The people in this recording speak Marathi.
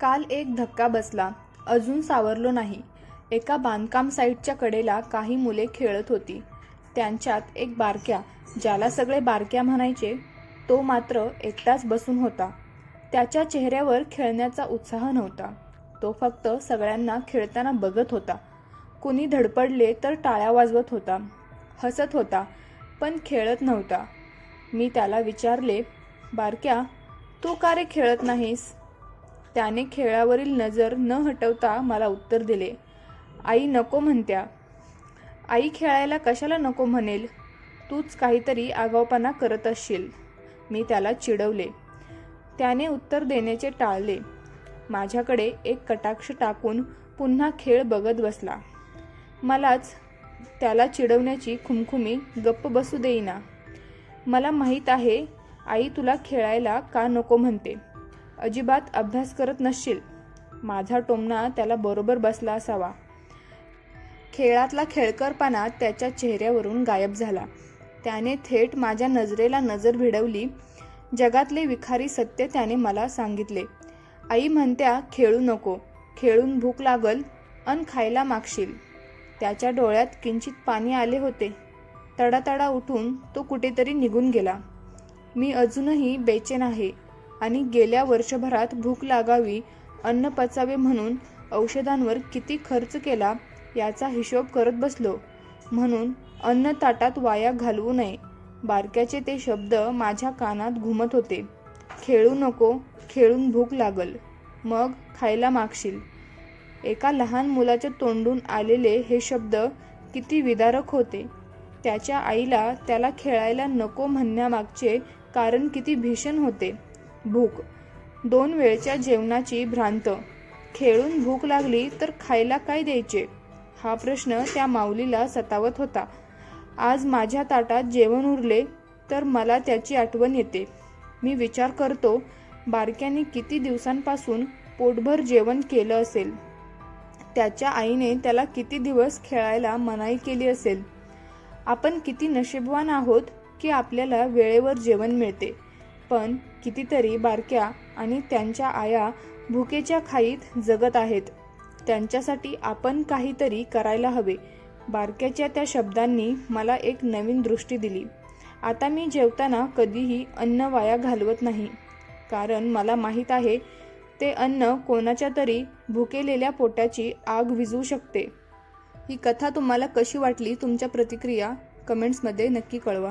काल एक धक्का बसला. अजून सावरलो नाही. एका बांधकाम साईटच्या कडेला काही मुले खेळत होती. त्यांच्यात एक बारक्या ज्याला सगळे बारक्या म्हणायचे तो मात्र एकटाच बसून होता. त्याच्या चेहऱ्यावर खेळण्याचा उत्साह नव्हता. तो फक्त सगळ्यांना खेळताना बघत होता. कुणी धडपडले तर टाळ्या वाजवत होता. हसत होता पण खेळत नव्हता. मी त्याला विचारले बारक्या तू का रे खेळत नाहीस? त्याने खेळावरील नजर न हटवता मला उत्तर दिले. आई नको म्हणत्या. आई खेळायला कशाला नको म्हणेल? तूच काहीतरी आगाऊपणा करत असशील. मी त्याला चिडवले. त्याने उत्तर देण्याचे टाळले. माझ्याकडे एक कटाक्ष टाकून पुन्हा खेळ बघत बसला. मलाच त्याला चिडवण्याची खुमखुमी गप्प बसू देईना. मला माहीत आहे आई तुला खेळायला का नको म्हणते? अजिबात अभ्यास करत नसशील. माझा टोमणा त्याला बरोबर बसला असावा. खेळातला खेळकरपणा त्याच्या चेहऱ्यावरून गायब झाला. त्याने थेट माझ्या नजरेला नजर भिडवली. जगातले विखारी सत्य त्याने मला सांगितले. आई म्हणत्या खेळू नको. खेळून भूक लागल अन खायला मागशील. त्याच्या डोळ्यात किंचित पाणी आले होते. तडातडा उठून तो कुठेतरी निघून गेला. मी अजूनही बेचैन आहे. आणि गेल्या वर्षभरात भूक लागावी अन्न पचावे म्हणून औषधांवर किती खर्च केला याचा हिशोब करत बसलो. म्हणून अन्न ताटात वाया घालवू नये. बारक्याचे ते शब्द माझ्या कानात घुमत होते. खेळू नको खेळून भूक लागल. मग खायला मागशील. एका लहान मुलाच्या तोंडून आलेले हे शब्द किती विदारक होते. त्याच्या आईला त्याला खेळायला नको म्हणण्यामागचे कारण किती भीषण होते. भूक. दोन वेळच्या जेवणाची भ्रांत. खेळून भूक लागली तर खायला काय द्यायचे? हा प्रश्न त्या माऊलीला सतावत होता. आज माझ्या ताटात जेवण उरले तर मला त्याची आठवण येते. मी विचार करतो बारक्याने किती दिवसांपासून पोटभर जेवण केलं असेल? त्याच्या आईने त्याला किती दिवस खेळायला मनाई केली असेल? आपण किती नशीबवान आहोत की आपल्याला वेळेवर जेवण मिळते? पण कितीतरी बारक्या आणि त्यांच्या आया भुकेच्या खाईत जगत आहेत. त्यांच्यासाठी आपण काहीतरी करायला हवे. बारक्याच्या त्या शब्दांनी मला एक नवीन दृष्टी दिली. आता मी जेवताना कधीही अन्न वाया घालवत नाही. कारण मला माहीत आहे ते अन्न कोणाच्या तरी भुकेलेल्या पोटाची आग विजू शकते. ही कथा तुम्हाला कशी वाटली तुमच्या प्रतिक्रिया कमेंट्समध्ये नक्की कळवा.